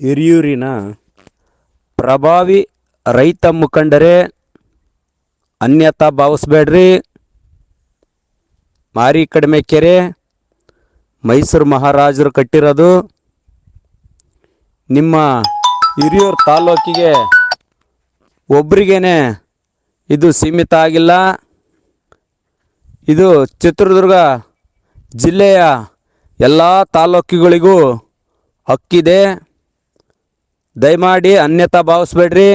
ಹಿರಿಯೂರಿನ ಪ್ರಭಾವಿ ರೈತ ಮುಖಂಡರೇ, ಅನ್ಯತಾ ಭಾವಿಸ್ಬೇಡ್ರಿ. ಮಾರಿ ಕಡಿಮೆ ಕೆರೆ, ಮೈಸೂರು ಮಹಾರಾಜರು ಕಟ್ಟಿರೋದು. ನಿಮ್ಮ ಹಿರಿಯೂರು ತಾಲೂಕಿಗೆ ಒಬ್ರಿಗೇನೆ ಇದು ಸೀಮಿತ ಆಗಿಲ್ಲ. ಇದು ಚಿತ್ರದುರ್ಗ ಜಿಲ್ಲೆಯ ಎಲ್ಲ ತಾಲೂಕುಗಳಿಗೂ ಹಕ್ಕಿದೆ. ದಯಮಾಡಿ ಅನ್ಯತಾ ಭಾವಿಸ್ಬೇಡ್ರಿ.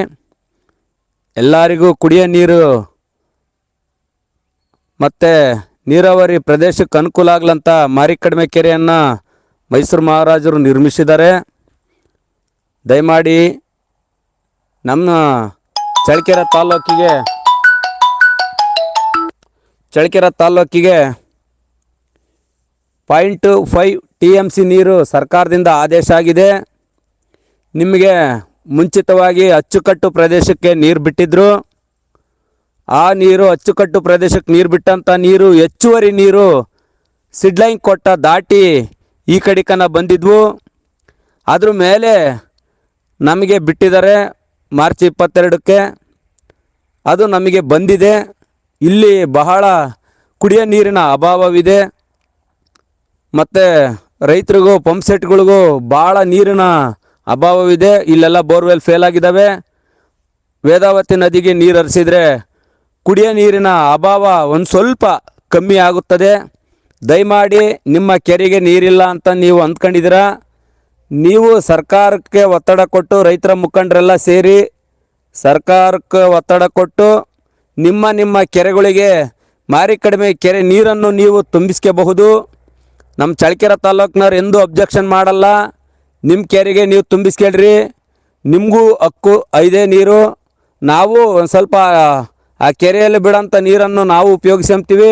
ಎಲ್ಲರಿಗೂ ಕುಡಿಯೋ ನೀರು ಮತ್ತು ನೀರಾವರಿ ಪ್ರದೇಶಕ್ಕೆ ಅನುಕೂಲ ಆಗ್ಲಂತ ಮಾರಿಕಡಿಮೆ ಕೆರೆಯನ್ನು ಮೈಸೂರು ಮಹಾರಾಜರು ನಿರ್ಮಿಸಿದ್ದಾರೆ. ದಯಮಾಡಿ ನಮ್ಮ ಚಳಕೆರೆ ತಾಲ್ಲೂಕಿಗೆ Challakere ತಾಲ್ಲೂಕಿಗೆ point five T M C ನೀರು ಸರ್ಕಾರದಿಂದ ಆದೇಶ ಆಗಿದೆ. ನಿಮಗೆ ಮುಂಚಿತವಾಗಿ ಅಚ್ಚುಕಟ್ಟು ಪ್ರದೇಶಕ್ಕೆ ನೀರು ಬಿಟ್ಟಿದ್ರು. ಆ ನೀರು, ಅಚ್ಚುಕಟ್ಟು ಪ್ರದೇಶಕ್ಕೆ ನೀರು ಬಿಟ್ಟಂಥ ನೀರು, ಹೆಚ್ಚುವರಿ ನೀರು ಸಿಡ್ಲೈನ್ ಕೊಟ್ಟ ದಾಟಿ ಈ ಕಡೆಕನ ಬಂದಿದ್ವು. ಅದ್ರ ಮೇಲೆ ನಮಗೆ ಬಿಟ್ಟಿದ್ದಾರೆ ಮಾರ್ಚ್ ಇಪ್ಪತ್ತೆರಡಕ್ಕೆ. ಅದು ನಮಗೆ ಬಂದಿದೆ. ಇಲ್ಲಿ ಬಹಳ ಕುಡಿಯೋ ನೀರಿನ ಅಭಾವವಿದೆ. ಮತ್ತು ರೈತರಿಗೂ, ಪಂಪ್ ಸೆಟ್ಗಳಿಗೂ ಭಾಳ ನೀರಿನ ಅಭಾವವಿದೆ, ಇಲ್ಲೆಲ್ಲ ಬೋರ್ವೆಲ್ ಫೇಲ್ ಆಗಿದ್ದಾವೆ. ವೇದಾವತಿ ನದಿಗೆ ನೀರು ಹರಿಸಿದರೆ ಕುಡಿಯೋ ನೀರಿನ ಅಭಾವ ಒಂದು ಸ್ವಲ್ಪ ಕಮ್ಮಿ ಆಗುತ್ತದೆ. ದಯಮಾಡಿ ನಿಮ್ಮ ಕೆರೆಗೆ ನೀರಿಲ್ಲ ಅಂತ ನೀವು ಅಂದ್ಕೊಂಡಿದ್ದೀರಾ. ನೀವು ಸರ್ಕಾರಕ್ಕೆ ಒತ್ತಡ ಕೊಟ್ಟು ರೈತರ ಮುಖಂಡರೆಲ್ಲ ಸೇರಿ ಸರ್ಕಾರಕ್ಕೆ ಒತ್ತಡ ಕೊಟ್ಟು ನಿಮ್ಮ ನಿಮ್ಮ ಕೆರೆಗಳಿಗೆ ಮಾರಿ ಕಡಿಮೆ ಕೆರೆ ನೀರನ್ನು ನೀವು ತುಂಬಿಸ್ಕೋಬಹುದು. ನಮ್ಮ ಚಳ್ಳಕೆರೆ ತಾಲೂಕಿನವ್ರು ಎಂದೂ ಅಬ್ಜೆಕ್ಷನ್ ಮಾಡಲ್ಲ. ನಿಮ್ಮ ಕೆರೆಗೆ ನೀವು ತುಂಬಿಸ್ಕೇಳ್ರಿ. ನಿಮಗೂ ಹಕ್ಕು, ಐದೇ ನೀರು. ನಾವು ಒಂದು ಸ್ವಲ್ಪ, ಆ ಕೆರೆಯಲ್ಲಿ ಬಿಡೋಂಥ ನೀರನ್ನು ನಾವು ಉಪಯೋಗಿಸ್ಕೊಂತೀವಿ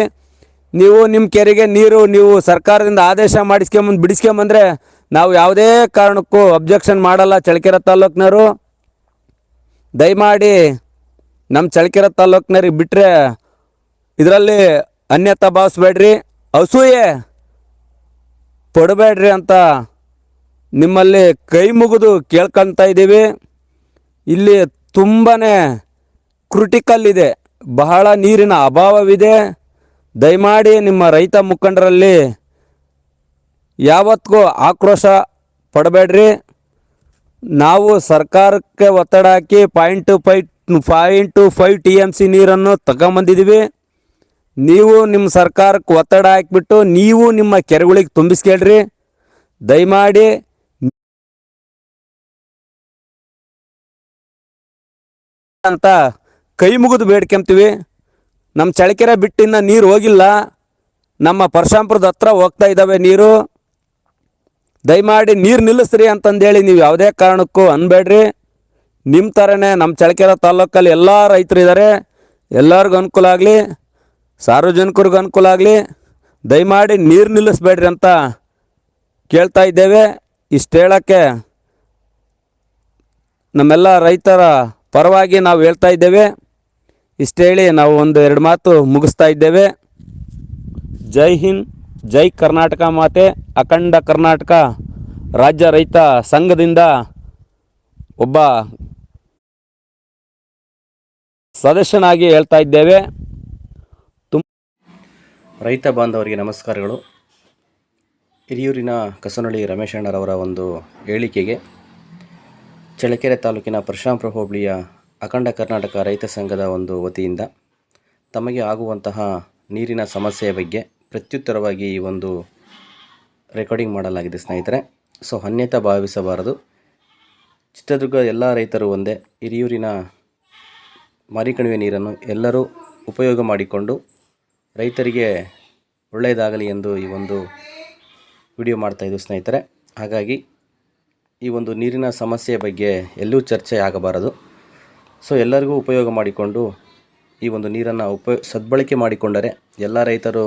ನೀವು ನಿಮ್ಮ ಕೆರೆಗೆ ನೀರು ನೀವು ಸರ್ಕಾರದಿಂದ ಆದೇಶ ಮಾಡಿಸ್ಕೊಂಬಂದು ಬಿಡಿಸ್ಕೊಂಬಂದರೆ ನಾವು ಯಾವುದೇ ಕಾರಣಕ್ಕೂ ಅಬ್ಜೆಕ್ಷನ್ ಮಾಡಲ್ಲ ಚಳ್ಳಕೆರೆ ತಾಲೂಕ್ನವರು ದಯಮಾಡಿ ನಮ್ಮ ಚಳ್ಳಕೆರೆ ತಾಲೂಕ್ನವ್ರಿಗೆ ಬಿಟ್ಟರೆ ಇದರಲ್ಲಿ ಅನ್ಯತಾ ಭಾವಿಸ್ಬೇಡ್ರಿ. ಅಸೂಯೆ ಪಡಬೇಡ್ರಿ ಅಂತ ನಿಮ್ಮಲ್ಲಿ ಕೈ ಮುಗಿದು ಕೇಳ್ಕೊಳ್ತಾ ಇದ್ದೀವಿ. ಇಲ್ಲಿ ತುಂಬಾ ಕ್ರಿಟಿಕಲ್ ಇದೆ. ಬಹಳ ನೀರಿನ ಅಭಾವವಿದೆ. ದಯಮಾಡಿ ನಿಮ್ಮ ರೈತ ಮುಖಂಡರಲ್ಲಿ ಯಾವತ್ತಿಗೂ ಆಕ್ರೋಶ ಪಡಬೇಡ್ರಿ. ನಾವು ಸರ್ಕಾರಕ್ಕೆ ಒತ್ತಡ ಹಾಕಿ point five two five T M C ನೀರನ್ನು ತಗೊಂಬಂದಿದ್ದೀವಿ. ನೀವು ನಿಮ್ಮ ಸರ್ಕಾರಕ್ಕೆ ಒತ್ತಡ ಹಾಕಿಬಿಟ್ಟು ನೀವು ನಿಮ್ಮ ಕೆರೆಗಳಿಗೆ ತುಂಬಿಸ್ಕೇಳ್ರಿ. ದಯಮಾಡಿ ಅಂತ ಕೈ ಮುಗಿದು ಬೇಡ್ಕೊಂತೀವಿ ನಮ್ಮ ಚಳಕೆರೆ ಬಿಟ್ಟಿನ ನೀರು ಹೋಗಿಲ್ಲ. ನಮ್ಮ ಪರಶಾಂಪುರದ ಹತ್ರ ಹೋಗ್ತಾ ಇದ್ದಾವೆ ನೀರು. ದಯಮಾಡಿ ನೀರು ನಿಲ್ಲಿಸ್ರಿ ಅಂತಂದೇಳಿ ನೀವು ಯಾವುದೇ ಕಾರಣಕ್ಕೂ ಅನ್ಬೇಡ್ರಿ. ನಿಮ್ಮ ಥರನೇ ನಮ್ಮ ಚಳಕೆರೆ ತಾಲೂಕಲ್ಲಿ ಎಲ್ಲ ರೈತರು ಇದ್ದಾರೆ ಎಲ್ಲರಿಗೂ ಅನುಕೂಲ ಆಗಲಿ, ಸಾರ್ವಜನಿಕರಿಗೂ ಅನುಕೂಲ ಆಗಲಿ, ದಯಮಾಡಿ ನೀರು ನಿಲ್ಲಿಸ್ಬೇಡ್ರಿ ಅಂತ ಕೇಳ್ತಾ ಇದ್ದೇವೆ. ಇಷ್ಟು ಹೇಳೋಕ್ಕೆ ನಮ್ಮೆಲ್ಲ ರೈತರ ಪರವಾಗಿ ನಾವು ಹೇಳ್ತಾ ಇದ್ದೇವೆ, ಇಷ್ಟು ಹೇಳಿ ನಾವು ಒಂದು ಎರಡು ಮಾತು ಮುಗಿಸ್ತಾ ಇದ್ದೇವೆ. ಜೈ ಹಿಂದ್, ಜೈ ಕರ್ನಾಟಕ ಮಾತೆ, ಅಖಂಡ ಕರ್ನಾಟಕ ರಾಜ್ಯ ರೈತ ಸಂಘದಿಂದ ಒಬ್ಬ ಸದಸ್ಯನಾಗಿ ಹೇಳ್ತಾ ಇದ್ದೇವೆ. ರೈತ ಬಾಂಧವರಿಗೆ ನಮಸ್ಕಾರಗಳು. ಹಿರಿಯೂರಿನ ಕಸನಳ್ಳಿ ರಮೇಶಣ್ಣರವರ ಒಂದು ಹೇಳಿಕೆಗೆ ಚಳ್ಳಕೆರೆ ತಾಲೂಕಿನ ಪರಶುರಾಮಪುರ ಹೋಬಳಿಯ ಅಖಂಡ ಕರ್ನಾಟಕ ರೈತ ಸಂಘದ ಒಂದು ವತಿಯಿಂದ ತಮಗೆ ಆಗುವಂತಹ ನೀರಿನ ಸಮಸ್ಯೆಯ ಬಗ್ಗೆ ಪ್ರತ್ಯುತ್ತರವಾಗಿ ಈ ಒಂದು ರೆಕಾರ್ಡಿಂಗ್ ಮಾಡಲಾಗಿದೆ ಸ್ನೇಹಿತರೆ. ಸೊ, ಅನ್ಯತಾ ಭಾವಿಸಬಾರದು. ಚಿತ್ರದುರ್ಗ ಎಲ್ಲ ರೈತರು ಒಂದೇ, ಹಿರಿಯೂರಿನ ಮಾರಿಕಣಿವೆ ನೀರನ್ನು ಎಲ್ಲರೂ ಉಪಯೋಗ ಮಾಡಿಕೊಂಡು ರೈತರಿಗೆ ಒಳ್ಳೆಯದಾಗಲಿ ಎಂದು ಈ ಒಂದು ವಿಡಿಯೋ ಮಾಡ್ತಾಯಿದ್ದು ಸ್ನೇಹಿತರೆ. ಹಾಗಾಗಿ ಈ ಒಂದು ನೀರಿನ ಸಮಸ್ಯೆಯ ಬಗ್ಗೆ ಎಲ್ಲೂ ಚರ್ಚೆ ಆಗಬಾರದು. ಸೊ ಎಲ್ಲರಿಗೂ ಉಪಯೋಗ ಮಾಡಿಕೊಂಡು ಈ ಒಂದು ನೀರನ್ನು ಉಪಯೋಗ ಸದ್ಬಳಕೆ ಮಾಡಿಕೊಂಡರೆ ಎಲ್ಲ ರೈತರು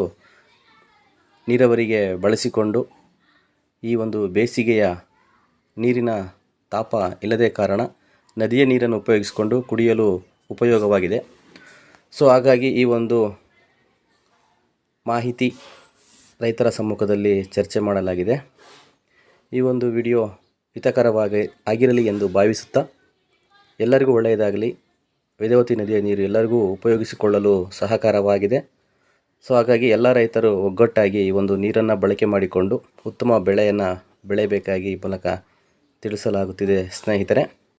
ನೀರಾವರಿಗೆ ಬಳಸಿಕೊಂಡು ಈ ಒಂದು ಬೇಸಿಗೆಯ ನೀರಿನ ತಾಪ ಇಲ್ಲದೆ ಕಾರಣ ನದಿಯ ನೀರನ್ನು ಉಪಯೋಗಿಸಿಕೊಂಡು ಕುಡಿಯಲು ಉಪಯೋಗವಾಗಿದೆ. ಸೊ ಹಾಗಾಗಿ ಈ ಒಂದು ಮಾಹಿತಿ ರೈತರ ಸಮ್ಮುಖದಲ್ಲಿ ಚರ್ಚೆ ಮಾಡಲಾಗಿದೆ. ಈ ಒಂದು ವಿಡಿಯೋ ಹಿತಕರವಾಗಿ ಆಗಿರಲಿ ಎಂದು ಭಾವಿಸುತ್ತಾ ಎಲ್ಲರಿಗೂ ಒಳ್ಳೆಯದಾಗಲಿ. ವೇದವತಿ ನದಿಯ ನೀರು ಎಲ್ಲರಿಗೂ ಉಪಯೋಗಿಸಿಕೊಳ್ಳಲು ಸಹಕಾರವಾಗಿದೆ. ಸೊ, ಹಾಗಾಗಿ ಎಲ್ಲ ರೈತರು ಒಗ್ಗಟ್ಟಾಗಿ ಈ ಒಂದು ನೀರನ್ನು ಬಳಕೆ ಮಾಡಿಕೊಂಡು ಉತ್ತಮ ಬೆಳೆಯನ್ನು ಬೆಳೆಯಬೇಕಾಗಿ ಈ ಮೂಲಕ ತಿಳಿಸಲಾಗುತ್ತಿದೆ ಸ್ನೇಹಿತರೆ.